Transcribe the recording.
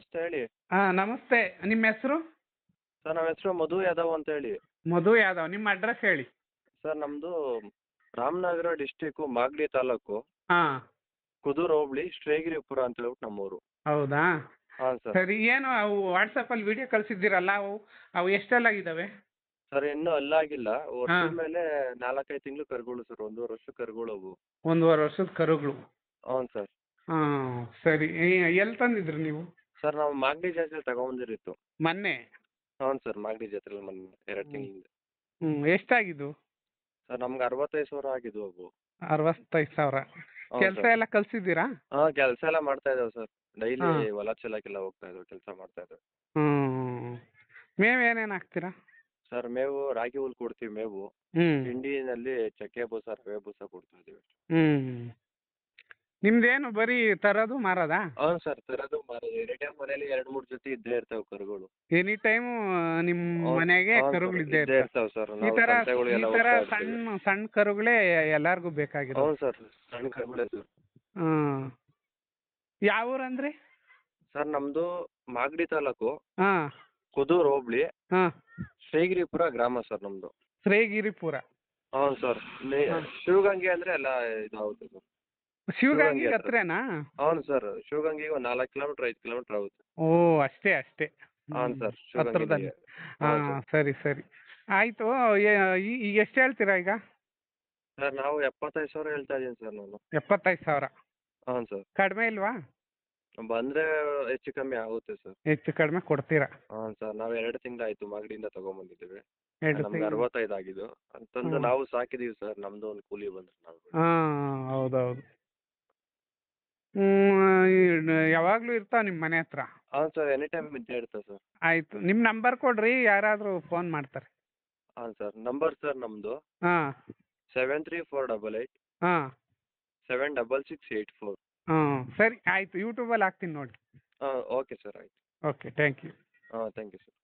ನಮಸ್ತೆ ಹೇಳಿ. ಹಾ ನಮಸ್ತೆ. ನಿಮ್ಮ ಹೆಸರು? ಸರ್ ನಮ್ಮ ಹೆಸರು ಮಧು ಯಾದವ್ ಅಂತ ಹೇಳಿ. ಮಧು ಯಾದವ್. ನಿಮ್ಮ ಅಡ್ರೆಸ್ ಹೇಳಿ. ಸರ್ ನಮ್ದು ರಾಮನಗರ ಡಿಸ್ಟಿಕ್ ಮಾಗಡಿ ತಾಲೂಕು. ಹಾ. ಕುದೂರು ಹೋಬಳಿ ಶ್ರೇಗಿರಿಪುರ ಅಂತ ಹೇಳ್ಬಿಟ್ಟು ನಮ್ಮೂರು. ಹೌದಾ? ಹಾ ಸರ್. ಸರಿ ಏನು ಅವು ವಾಟ್ಸಪ್ಪಲ್ಲಿ ವಿಡಿಯೋ ಕಳ್ಸಿದ್ದೀರಲ್ಲ ಅವು ಅವು ಎಷ್ಟೆಲ್ಲ ಇದಾವೆ ಸರ್ ಇನ್ನೂ ಅಲ್ಲ ಆಗಿಲ್ಲ. ಹಾ. ಮೇಲೆ ನಾಲ್ಕೈದು ತಿಂಗಳು ಕರುಗಳು ಸರ್ ಒಂದೂವರೆ ವರ್ಷ ಕರುಗಳು ಅವು. ಒಂದೂವರೆ ವರ್ಷದ ಕರುಗಳು. ಹೌನ್ ಸರ್. ಹಾ ಸರಿ. ಎಲ್ಲಿ ತಂದಿದ್ರಿ ನೀವು? ಸರ್ ನಾವು ಮಾಗಡಿ ಜಾತ್ರೆ ತಗೊಂಬಂದಿರಿತ್ತು. ಮೊನ್ನೆ? ಹ್ಞೂ ಸರ್ ಮಾಗಡಿ ಜಾತ್ರೆಲಿ ಮೊನ್ನೆ ಎರಡು ಹ್ಮ್. ತಿಂಗಳಿಂದ. ಹ್ಞೂ ಎಷ್ಟಾಗಿದ್ದು? ಸರ್ ನಮ್ಗೆ ಅರವತ್ತೈದು ಸಾವಿರ ಆಗಿದ್ವು ಅವು. ಅರವತ್ತೈದು ಸಾವಿರ. ಕೆಲಸ ಸರ್. ಎಲ್ಲ ಕಲಿಸಿದ್ದೀರಾ? ಹಾಂ ಕೆಲಸ ಎಲ್ಲ ಮಾಡ್ತಾ ಇದ್ದಾವೆ ಸರ್. ಡೈಲಿ. ಹೊಲ ಚೆಲ್ಲಕ್ಕೆಲ್ಲ ಹೋಗ್ತಾ ಇದ್ದಾವೆ ಕೆಲಸ ಮಾಡ್ತಾ ಇದ್ದಾವೆ. ಹ್ಞೂ ಮೇವು ಏನೇನು ಹಾಕ್ತೀರಾ? ಸರ್ ಮೇವು ರಾಗಿ ಹುಲ್ ಕೊಡ್ತೀವಿ ಮೇವು. ತಿಂಡಿನಲ್ಲಿ ಹಿಂಡಿನಲ್ಲಿ ಚಕ್ಕೆ ಬೂಸ ರವೆ ಬೂಸ ಕೊಡ್ತಾ ಇದೀವಿ ಹ್ಞೂ ನಿಮ್ದೇನು ಬರೀ ತರೋದು ಮಾರೋದಾ? ಹೌದು ಸರ್ ತರೋದು ಮಾರೋದು. ಟೈಮ್ ಮನೇಲಿ ಎರಡ್ ಮೂರ್ ಜೊತೆ ಇದ್ದೇ ಇರ್ತಾವ ಕರುಗಳು. ಎನಿ ಟೈಮ್ ನಿಮ್ಮ ಮನೆಗೆ ಕರುಗಳು ಇದ್ದೇ ಇದ್ದೇ ಇರ್ತವೆ. ಇರ್ತಾವೆ ಸರ್ ಈ ನಾವು ಹೋಗ್ತಾ ಇರ್ತೀವಿ. ಸಣ್ಣ ಸಣ್ಣ ಕರುಗಳೇ ಎಲ್ಲರಿಗೂ ಬೇಕಾಗಿರೋದು. ಹೌದು ಸರ್ ಸಣ್ಣ ಕರುಗಳೇ ಸರ್. ಹ್ಞೂ ಯಾವ ಊರಂದ್ರಿ ಸರ್ ನಮ್ದು ಮಾಗಡಿ ತಾಲೂಕು. ಹಾ. ಕುದೂರ್ ಹೋಬಳಿ. ಹಾ. ಶ್ರೀಗಿರಿಪುರ ಗ್ರಾಮ ಸರ್ ನಮ್ದು. ಶ್ರೀಗಿರಿಪುರ. ಹೌದು ಸರ್. ಶಿವಗಂಗೆ ಅಂದ್ರೆ ಎಲ್ಲ ಇದಾಗುತ್ತೆ ಸರ್. ಶಿವಗಂಗೆ ಹತ್ರ. ಹತ್ರನಾ? ಹೌದು ಸರ್ ಶಿವಗಂಗೆಗೆ ಒಂದು ನಾಲ್ಕು ಕಿಲೋಮೀಟರ್ ಐದು ಕಿಲೋಮೀಟರ್ ಆಗುತ್ತೆ. ಓ ಅಷ್ಟೇ ಅಷ್ಟೇ. ಹೌದು ಸರ್ ಹತ್ರದಲ್ಲಿ. ಹಾಂ ಸರಿ. ಸರಿ ಆಯ್ತು ಈಗ ಎಷ್ಟು ಹೇಳ್ತೀರಾ ಈಗ? ಸರ್ ನಾವು ಎಪ್ಪತ್ತೈದು ಸಾವಿರ ಹೇಳ್ತಾ ಇದ್ದೀನಿ ಸರ್ ನಾನು. ಎಪ್ಪತ್ತೈದು ಸಾವಿರ? ಹಾಂ ಸರ್. ಕಡಿಮೆ ಇಲ್ವಾ? ಬಂದ್ರೆ ಹೆಚ್ಚು ಕಮ್ಮಿ ಆಗುತ್ತೆ ಸರ್. ಹೆಚ್ಚು ಕಡಿಮೆ ಕೊಡ್ತೀರಾ? ಹಾಂ ಸರ್ ನಾವು ಎರಡು ತಿಂಗಳಾಯ್ತು ಮಾಗಡಿಯಿಂದ ತಗೊಂಬಂದಿದ್ದೀವಿ. ನಮ್ಗೆ ಅರವತ್ತೈದು ಆಗಿದ್ದು. ಅಂತಂದು ನಾವು ಸಾಕಿದೀವಿ ಸರ್ ನಮ್ದು ಒಂದು ಕೂಲಿ ಬಂದ್ರೆ ನಾವು. ಹಾಂ ಹೌದೌದು. ಯಾವಾಗಲೂ ಇರ್ತಾವೆ ನಿಮ್ಮ ಮನೆ ಹತ್ರ. ಹಾಂ ಸರ್ ಎನಿ ಟೈಮ್ ಇದ್ದೇ ಇರ್ತವೆ ಸರ್. ಆಯಿತು ನಿಮ್ಮ ನಂಬರ್ ಕೊಡ್ರಿ ಯಾರಾದರೂ ಫೋನ್ ಮಾಡ್ತಾರೆ. ಹಾಂ ಸರ್ ನಂಬರ್ ಸರ್ ನಮ್ಮದು ಹಾಂ. Seven three four double eight ಹಾಂ. Seven double six eight four. ಹಾಂ ಸರಿ ಆಯಿತು ಯೂಟ್ಯೂಬಲ್ಲಿ ಹಾಕ್ತೀನಿ ನೋಡಿ. ಹಾಂ ಓಕೆ ಸರ್ ಆಯ್ತು. Okay thank you. ಹಾಂ ಥ್ಯಾಂಕ್ ಯು ಸರ್.